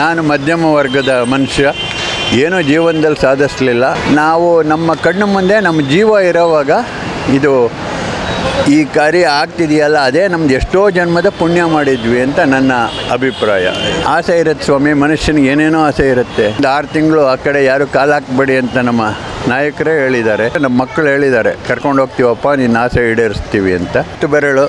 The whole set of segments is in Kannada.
ನಾನು ಮಧ್ಯಮ ವರ್ಗದ ಮನುಷ್ಯ. ಏನೂ ಜೀವನದಲ್ಲಿ ಸಾಧಿಸಲಿಲ್ಲ. ನಾವು ನಮ್ಮ ಕಣ್ಣು ಮುಂದೆ ನಮ್ಮ ಜೀವ ಇರೋವಾಗ ಇದು ಈ ಕಾರ್ಯ ಆಗ್ತಿದೆಯಲ್ಲ, ಅದೇ ನಮ್ದು ಎಷ್ಟೋ ಜನ್ಮದ ಪುಣ್ಯ ಮಾಡಿದ್ವಿ ಅಂತ ನನ್ನ ಅಭಿಪ್ರಾಯ. ಆಸೆ ಇರುತ್ತೆ ಸ್ವಾಮಿ, ಮನುಷ್ಯನಿಗೆ ಏನೇನೋ ಆಸೆ ಇರುತ್ತೆ. ಒಂದು ಆರು ತಿಂಗಳು ಆ ಕಡೆ ಯಾರು ಕಾಲಾಕ್ಬೇಡಿ ಅಂತ ನಮ್ಮ ನಾಯಕರೇ ಹೇಳಿದ್ದಾರೆ. ನಮ್ಮ ಮಕ್ಕಳು ಹೇಳಿದ್ದಾರೆ, ಕರ್ಕೊಂಡು ಹೋಗ್ತೀವಪ್ಪ, ನಿನ್ನ ಆಸೆ ಈಡೇರಿಸ್ತೀವಿ ಅಂತ. ಬೆರಳು.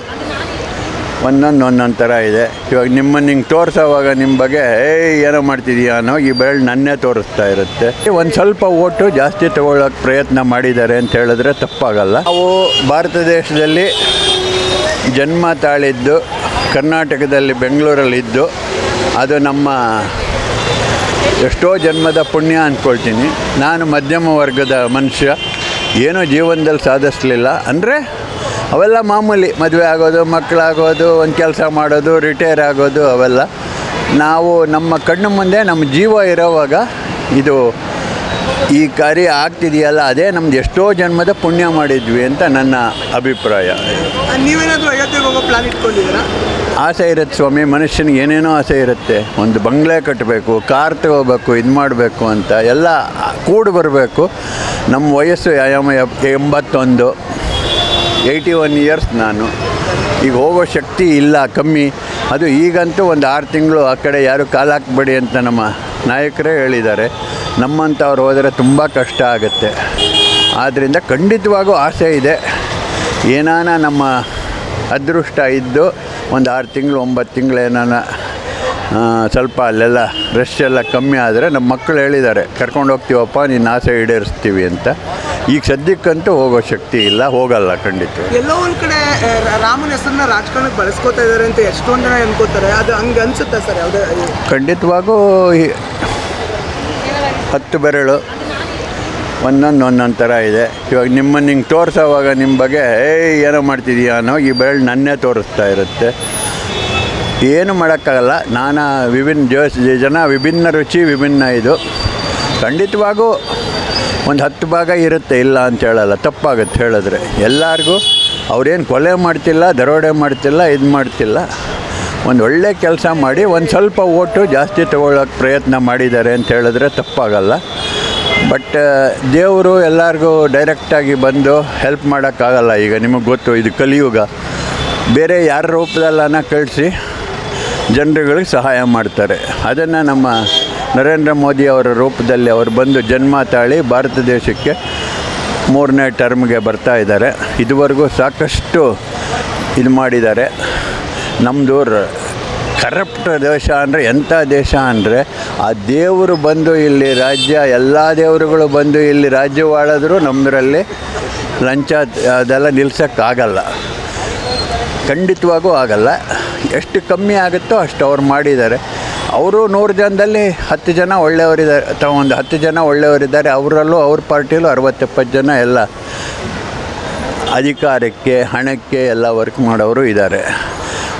ಒಂದೊಂದು ಒಂದೊಂದು ಥರ ಇದೆ. ಇವಾಗ ನಿಮ್ಮನ್ನು ಹಿಂಗೆ ತೋರಿಸೋವಾಗ ನಿಮ್ಮ ಬಗ್ಗೆ, ಏಯ್, ಏನೋ ಮಾಡ್ತಿದೀಯಾ? ಅನ್ನೋ ಈ ಬೆರಳು ನನ್ನೇ ತೋರಿಸ್ತಾ ಇರುತ್ತೆ. ಒಂದು ಸ್ವಲ್ಪ ಓಟು ಜಾಸ್ತಿ ತಗೊಳ್ಳೋಕೆ ಪ್ರಯತ್ನ ಮಾಡಿದ್ದಾರೆ ಅಂತ ಹೇಳಿದ್ರೆ ತಪ್ಪಾಗಲ್ಲ. ನಾವು ಭಾರತ ದೇಶದಲ್ಲಿ ಜನ್ಮ ತಾಳಿದ್ದು ಕರ್ನಾಟಕದಲ್ಲಿ ಬೆಂಗಳೂರಲ್ಲಿದ್ದು, ಅದು ನಮ್ಮ ಎಷ್ಟೋ ಜನ್ಮದ ಪುಣ್ಯ ಅಂದ್ಕೊಳ್ತೀನಿ ನಾನು ಮಧ್ಯಮ ವರ್ಗದ ಮನುಷ್ಯ. ಏನೂ ಜೀವನದಲ್ಲಿ ಸಾಧಿಸಲಿಲ್ಲ. ಅಂದರೆ ಅವೆಲ್ಲ ಮಾಮೂಲಿ ಮದುವೆ ಆಗೋದು ಮಕ್ಕಳಾಗೋದು ಒಂದು ಕೆಲಸ ಮಾಡೋದು ರಿಟೈರ್ ಆಗೋದು ಅವೆಲ್ಲ. ನಾವು ನಮ್ಮ ಕಣ್ಣು ಮುಂದೆ ನಮ್ಮ ಜೀವ ಇರೋವಾಗ ಇದು ಈ ಕಾರ್ಯ ಆಗ್ತಿದೆಯಲ್ಲ ಅದೇ ನಮ್ದು ಎಷ್ಟೋ ಜನ್ಮದ ಪುಣ್ಯ ಮಾಡಿದ್ವಿ ಅಂತ ನನ್ನ ಅಭಿಪ್ರಾಯ. ನೀವೇನಾದರೂ ಅಯೋಧ್ಯೆಗೆ ಹೋಗೋ ಪ್ಲಾನ್ ಇಟ್ಕೊಂಡಿದ್ದೀರಾ? ಆಸೆ ಇರುತ್ತೆ ಸ್ವಾಮಿ ಮನುಷ್ಯನಿಗೆ ಏನೇನೋ ಆಸೆ ಇರುತ್ತೆ. ಒಂದು ಬಂಗ್ಲೆ ಕಟ್ಟಬೇಕು ಕಾರ್ ತಗೋಬೇಕು ಇದು ಮಾಡಬೇಕು ಅಂತ ಎಲ್ಲ ಕೂಡಿ ಬರಬೇಕು. ನಮ್ಮ ವಯಸ್ಸು ಆಯಾಮ ಎಂಬತ್ತೊಂದು. ಏಯ್ಟಿ ಒನ್ ಇಯರ್ಸ್ ನಾನು. ಈಗ ಹೋಗೋ ಶಕ್ತಿ ಇಲ್ಲ, ಕಮ್ಮಿ. ಅದು ಈಗಂತೂ ಒಂದು ಆರು ತಿಂಗಳು ಆ ಕಡೆ ಯಾರು ಕಾಲಾಕ್ಬೇಡಿ ಅಂತ ನಮ್ಮ ನಾಯಕರೇ ಹೇಳಿದ್ದಾರೆ. ನಮ್ಮಂಥವ್ರು ಹೋದರೆ ತುಂಬ ಕಷ್ಟ ಆಗುತ್ತೆ. ಆದ್ದರಿಂದ ಖಂಡಿತವಾಗೂ ಆಸೆ ಇದೆ. ಏನಾನ ನಮ್ಮ ಅದೃಷ್ಟ ಇದ್ದು ಒಂದು ಆರು ತಿಂಗಳು, ಒಂಬತ್ತು ತಿಂಗಳು ಏನಾನ ಸ್ವಲ್ಪ ಅಲ್ಲೆಲ್ಲ ರಶ್ ಎಲ್ಲ ಕಮ್ಮಿ ಆದರೆ ನಮ್ಮ ಮಕ್ಕಳು ಹೇಳಿದ್ದಾರೆ, ಕರ್ಕೊಂಡು ಹೋಗ್ತೀವಪ್ಪ, ನಿನ್ನ ಆಸೆ ಈಡೇರಿಸ್ತೀವಿ ಅಂತ. ಈಗ ಸದ್ಯಕ್ಕಂತೂ ಹೋಗೋ ಶಕ್ತಿ ಇಲ್ಲ ಹೋಗಲ್ಲ ಖಂಡಿತ. ಎಲ್ಲೋ ಒಂದು ಕಡೆ ರಾಮನ ಹೆಸರನ್ನ ರಾಜಕಾರಣಕ್ಕೆ ಬಳಸ್ಕೋತಾ ಇದ್ದಾರೆ ಅಂತ ಎಷ್ಟೊಂದು ಜನ ಅನ್ಕೋತಾರೆ. ಅದು ಹಂಗೆ ಅನ್ಸುತ್ತೆ ಸರ್ ಯಾವುದೇ ಖಂಡಿತವಾಗೂ ಹತ್ತು ಬೆರಳು ಒಂದೊಂದು ಒಂದೊಂದು ಥರ ಇದೆ. ಇವಾಗ ನಿಮ್ಮನ್ನು ಹಿಂಗೆ ತೋರಿಸೋವಾಗ ನಿಮ್ಮ ಬಗ್ಗೆ ಏಯ್ ಏನೋ ಮಾಡ್ತಿದ್ದೀಯಾ ಅನ್ನೋ ಈ ಬೆರಳು ನನ್ನೇ ತೋರಿಸ್ತಾ ಇರುತ್ತೆ. ಏನು ಮಾಡೋಕ್ಕಾಗಲ್ಲ. ನಾನಾ ವಿಭಿನ್ನ ಜೋಸ್ ಜನ ವಿಭಿನ್ನ ರುಚಿ ವಿಭಿನ್ನ ಇದು. ಖಂಡಿತವಾಗೂ ಒಂದು ಹತ್ತು ಭಾಗ ಇರುತ್ತೆ ಇಲ್ಲ ಅಂತ ಹೇಳಲ್ಲ, ತಪ್ಪಾಗುತ್ತೆ ಹೇಳಿದ್ರೆ. ಎಲ್ಲರಿಗೂ ಅವ್ರೇನು ಕೊಲೆ ಮಾಡ್ತಿಲ್ಲ, ದರೋಡೆ ಮಾಡ್ತಿಲ್ಲ, ಇದು ಮಾಡ್ತಿಲ್ಲ. ಒಂದು ಒಳ್ಳೆ ಕೆಲಸ ಮಾಡಿ ಒಂದು ಸ್ವಲ್ಪ ಓಟು ಜಾಸ್ತಿ ತಗೊಳ್ಳೋಕೆ ಪ್ರಯತ್ನ ಮಾಡಿದ್ದಾರೆ ಅಂತ ಹೇಳಿದ್ರೆ ತಪ್ಪಾಗಲ್ಲ. ಬಟ್ ದೇವರು ಎಲ್ಲರಿಗೂ ಡೈರೆಕ್ಟಾಗಿ ಬಂದು ಹೆಲ್ಪ್ ಮಾಡೋಕ್ಕಾಗಲ್ಲ. ಈಗ ನಿಮಗೆ ಗೊತ್ತು, ಇದು ಕಲಿಯುಗ. ಬೇರೆ ಯಾರ ರೂಪದಲ್ಲನ ಕಳಿಸಿ ಜನರುಗಳಿಗೆ ಸಹಾಯ ಮಾಡ್ತಾರೆ. ಅದನ್ನು ನಮ್ಮ ನರೇಂದ್ರ ಮೋದಿ ಅವರ ರೂಪದಲ್ಲಿ ಅವರು ಬಂದು ಜನ್ಮ ತಾಳಿ ಭಾರತ ದೇಶಕ್ಕೆ ಮೂರನೇ ಟರ್ಮ್ಗೆ ಬರ್ತಾ ಇದ್ದಾರೆ. ಇದುವರೆಗೂ ಸಾಕಷ್ಟು ಇದು ಮಾಡಿದ್ದಾರೆ. ನಮ್ಮದು ಕರಪ್ಟ್ ದೇಶ ಅಂದರೆ ಎಂಥ ದೇಶ ಅಂದರೆ ಆ ದೇವರು ಬಂದು ಇಲ್ಲಿ ರಾಜ್ಯ, ಎಲ್ಲ ದೇವರುಗಳು ಬಂದು ಇಲ್ಲಿ ರಾಜ್ಯವಾಳಿದ್ರು ನಮ್ಮದರಲ್ಲಿ ಲಂಚ ಅದೆಲ್ಲ ನಿಲ್ಸೋಕ್ಕಾಗಲ್ಲ. ಖಂಡಿತವಾಗೂ ಆಗಲ್ಲ. ಎಷ್ಟು ಕಮ್ಮಿ ಆಗುತ್ತೋ ಅಷ್ಟು ಅವ್ರು ಮಾಡಿದ್ದಾರೆ. ಅವರು ನೂರು ಜನದಲ್ಲಿ ಹತ್ತು ಜನ ಒಳ್ಳೆಯವರಿದ್ದಾರೆ. ಅಥವಾ ಒಂದು ಹತ್ತು ಜನ ಒಳ್ಳೆಯವರಿದ್ದಾರೆ. ಅವರಲ್ಲೂ ಅವ್ರ ಪಾರ್ಟಿಯಲ್ಲೂ ಅರವತ್ತೆಪ್ಪತ್ತು ಜನ ಎಲ್ಲ ಅಧಿಕಾರಕ್ಕೆ, ಹಣಕ್ಕೆ ಎಲ್ಲ ವರ್ಕ್ ಮಾಡೋರು ಇದ್ದಾರೆ.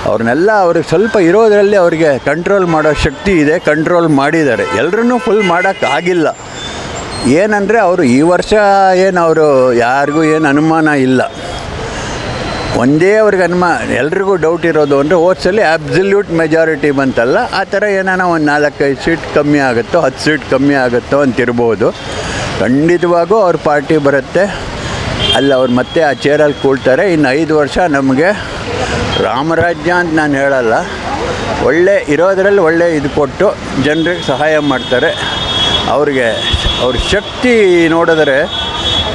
ಅವ್ರನ್ನೆಲ್ಲ ಅವ್ರಿಗೆ ಸ್ವಲ್ಪ ಇರೋದರಲ್ಲಿ ಅವರಿಗೆ ಕಂಟ್ರೋಲ್ ಮಾಡೋ ಶಕ್ತಿ ಇದೆ. ಕಂಟ್ರೋಲ್ ಮಾಡಿದ್ದಾರೆ. ಎಲ್ಲರನ್ನೂ ಫುಲ್ ಮಾಡೋಕ್ಕಾಗಿಲ್ಲ ಏನಂದರೆ ಅವರು ಈ ವರ್ಷ ಏನು ಅವರು ಯಾರಿಗೂ ಏನು ಅನುಮಾನ ಇಲ್ಲ. ಒಂದೇ ಅವ್ರಿಗೆ ಅನುಮಾನ ಎಲ್ರಿಗೂ ಡೌಟ್ ಇರೋದು ಅಂದರೆ ಓಟ್ಸಲ್ಲಿ ಅಬ್ಸಲ್ಯೂಟ್ ಮೆಜಾರಿಟಿ ಬಂತಲ್ಲ, ಆ ಥರ ಏನಾನ ಒಂದು ನಾಲ್ಕೈದು ಸೀಟ್ ಕಮ್ಮಿ ಆಗುತ್ತೋ, ಹತ್ತು ಸೀಟ್ ಕಮ್ಮಿ ಆಗುತ್ತೋ ಅಂತಿರ್ಬೋದು. ಖಂಡಿತವಾಗೂ ಅವ್ರ ಪಾರ್ಟಿ ಬರುತ್ತೆ. ಅಲ್ಲಿ, ಅವ್ರು ಮತ್ತೆ ಆ ಚೇರಲ್ಲಿ ಕೂಳ್ತಾರೆ. ಇನ್ನು ಐದು ವರ್ಷ ನಮಗೆ ರಾಮರಾಜ್ಯ ಅಂತ ನಾನು ಹೇಳಲ್ಲ. ಒಳ್ಳೆ, ಇರೋದರಲ್ಲಿ ಒಳ್ಳೆ ಇದು ಕೊಟ್ಟು ಜನರಿಗೆ ಸಹಾಯ ಮಾಡ್ತಾರೆ. ಅವ್ರಿಗೆ, ಅವ್ರ ಶಕ್ತಿ ನೋಡಿದ್ರೆ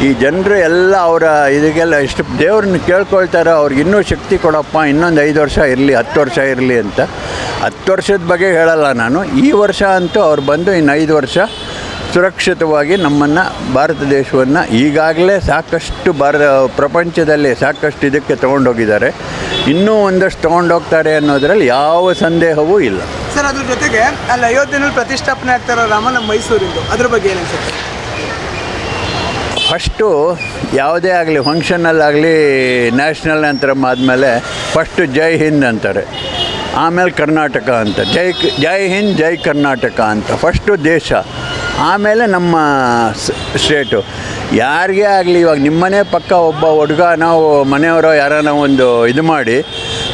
ಈ ಜನರು ಎಲ್ಲ ಅವರ ಇದಕ್ಕೆಲ್ಲ ಎಷ್ಟು ದೇವ್ರನ್ನ ಕೇಳ್ಕೊಳ್ತಾರೆ, ಅವ್ರಿಗೆ ಇನ್ನೂ ಶಕ್ತಿ ಕೊಡಪ್ಪ, ಇನ್ನೊಂದು ಐದು ವರ್ಷ ಇರಲಿ, ಹತ್ತು ವರ್ಷ ಇರಲಿ ಅಂತ. ಹತ್ತು ವರ್ಷದ ಬಗ್ಗೆ ಹೇಳಲ್ಲ ನಾನು. ಈ ವರ್ಷ ಅಂತೂ ಅವ್ರು ಬಂದು ಇನ್ನು ಐದು ವರ್ಷ ಸುರಕ್ಷಿತವಾಗಿ ನಮ್ಮನ್ನು, ಭಾರತ ದೇಶವನ್ನು ಈಗಾಗಲೇ ಸಾಕಷ್ಟು ಭಾರತ, ಪ್ರಪಂಚದಲ್ಲಿ ಸಾಕಷ್ಟು ಇದಕ್ಕೆ ತೊಗೊಂಡೋಗಿದ್ದಾರೆ. ಇನ್ನೂ ಒಂದಷ್ಟು ತೊಗೊಂಡೋಗ್ತಾರೆ ಅನ್ನೋದರಲ್ಲಿ ಯಾವ ಸಂದೇಹವೂ ಇಲ್ಲ. ಸರ್, ಅದ್ರ ಜೊತೆಗೆ ಅಲ್ಲಿ ಅಯೋಧ್ಯೆನಲ್ಲಿ ಪ್ರತಿಷ್ಠಾಪನೆ ಆಗ್ತಾರೋ ರಾಮ ನಮ್ಮ ಮೈಸೂರಿಂದು, ಅದ್ರ ಬಗ್ಗೆ ಏನು ಫಸ್ಟು ಯಾವುದೇ ಆಗಲಿ ಫಂಕ್ಷನಲ್ಲಾಗಲಿ ನ್ಯಾಷನಲ್ ಆ್ಯಂಥಮ್ ಆದಮೇಲೆ ಫಸ್ಟು ಜೈ ಹಿಂದ್ ಅಂತಾರೆ. ಆಮೇಲೆ ಕರ್ನಾಟಕ ಅಂತ. ಜೈ ಜೈ ಹಿಂದ್, ಜೈ ಕರ್ನಾಟಕ ಅಂತ. ಫಸ್ಟು ದೇಶ. ಆಮೇಲೆ ನಮ್ಮ ಸ್ಟೇಟು ಯಾರಿಗೇ ಆಗಲಿ, ಇವಾಗ ನಿಮ್ಮನೆ ಪಕ್ಕ ಒಬ್ಬ ಹುಡುಗ ನಾವು ಮನೆಯವರೋ ಯಾರನ್ನ ಒಂದು ಇದು ಮಾಡಿ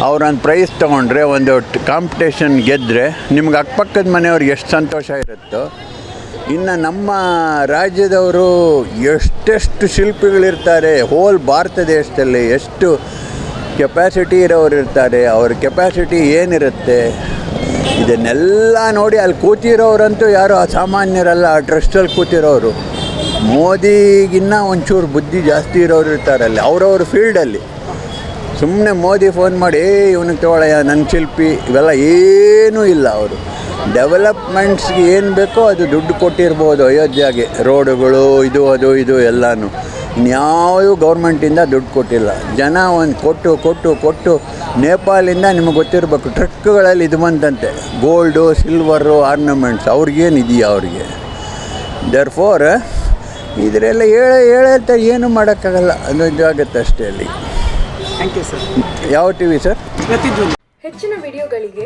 ಅವ್ರೊಂದು ಪ್ರೈಸ್ ತೊಗೊಂಡ್ರೆ ಒಂದು ಕಾಂಪಿಟೇಷನ್ ಗೆದ್ದರೆ ನಿಮ್ಗೆ ಅಕ್ಕಪಕ್ಕದ ಮನೆಯವ್ರಿಗೆ ಎಷ್ಟು ಸಂತೋಷ ಇರುತ್ತೋ ಇನ್ನು ನಮ್ಮ ರಾಜ್ಯದವರು ಎಷ್ಟೆಷ್ಟು ಶಿಲ್ಪಿಗಳಿರ್ತಾರೆ ಹೋಲ್ ಭಾರತ ದೇಶದಲ್ಲಿ ಎಷ್ಟು ಕೆಪ್ಯಾಸಿಟಿ ಇರೋರು ಇರ್ತಾರೆ, ಅವ್ರ ಕೆಪ್ಯಾಸಿಟಿ ಏನಿರುತ್ತೆ, ಇದನ್ನೆಲ್ಲ ನೋಡಿ ಅಲ್ಲಿ ಕೂತಿರೋರಂತೂ ಯಾರು ಅಸಾಮಾನ್ಯರಲ್ಲ ಆ ಟ್ರಸ್ಟಲ್ಲಿ ಕೂತಿರೋರು. ಮೋದಿಗಿನ್ನ ಒಂಚೂರು ಬುದ್ಧಿ ಜಾಸ್ತಿ ಇರೋರು ಇರ್ತಾರೆ ಅಲ್ಲಿ, ಅವ್ರವ್ರ ಫೀಲ್ಡಲ್ಲಿ ಸುಮ್ಮನೆ ಮೋದಿ ಫೋನ್ ಮಾಡಿ ಏ ಇವನಿಗೆ ತಗೊಳ್ಳಯ್ಯ ನನ್ನ ಶಿಲ್ಪಿ. ಇವೆಲ್ಲ ಏನೂ ಇಲ್ಲ ಅವರು. ಡೆವಲಪ್ಮೆಂಟ್ಸ್ಗೆ ಏನು ಬೇಕೋ ಅದು ದುಡ್ಡು ಕೊಟ್ಟಿರ್ಬೋದು ಅಯೋಧ್ಯೆಗೆ. ರೋಡುಗಳು ಇದು ಅದು ಇದು ಎಲ್ಲನೂ. ಇನ್ಯಾವುದೂ ಗೌರ್ಮೆಂಟಿಂದ ದುಡ್ಡು ಕೊಟ್ಟಿಲ್ಲ. ಜನ ಒಂದು ಕೊಟ್ಟು ಕೊಟ್ಟು ಕೊಟ್ಟು ನೇಪಾಳಿಂದ ನಿಮಗೆ ಗೊತ್ತಿರಬೇಕು ಟ್ರಕ್ಗಳಲ್ಲಿ ಇದು ಬಂತಂತೆ. ಗೋಲ್ಡು ಸಿಲ್ವರು ಆರ್ನಮೆಂಟ್ಸ್ ಅವ್ರಿಗೇನು ಇದೆಯಾ ಅವ್ರಿಗೆ? ದರ್ ಫೋರ್ ಇದರೆಲ್ಲ ಹೇಳ ಹೇಳ್ತ ಏನು ಮಾಡೋಕ್ಕಾಗಲ್ಲ. ಅದು ಇದಾಗುತ್ತೆ ಅಷ್ಟೇ ಅಲ್ಲಿ. ಥ್ಯಾಂಕ್ ಯು ಸರ್ ಯಾವ ಟಿ ವಿ ಸರ್ ಹೆಚ್ಚಿನ ವಿಡಿಯೋಗಳಿಗೆ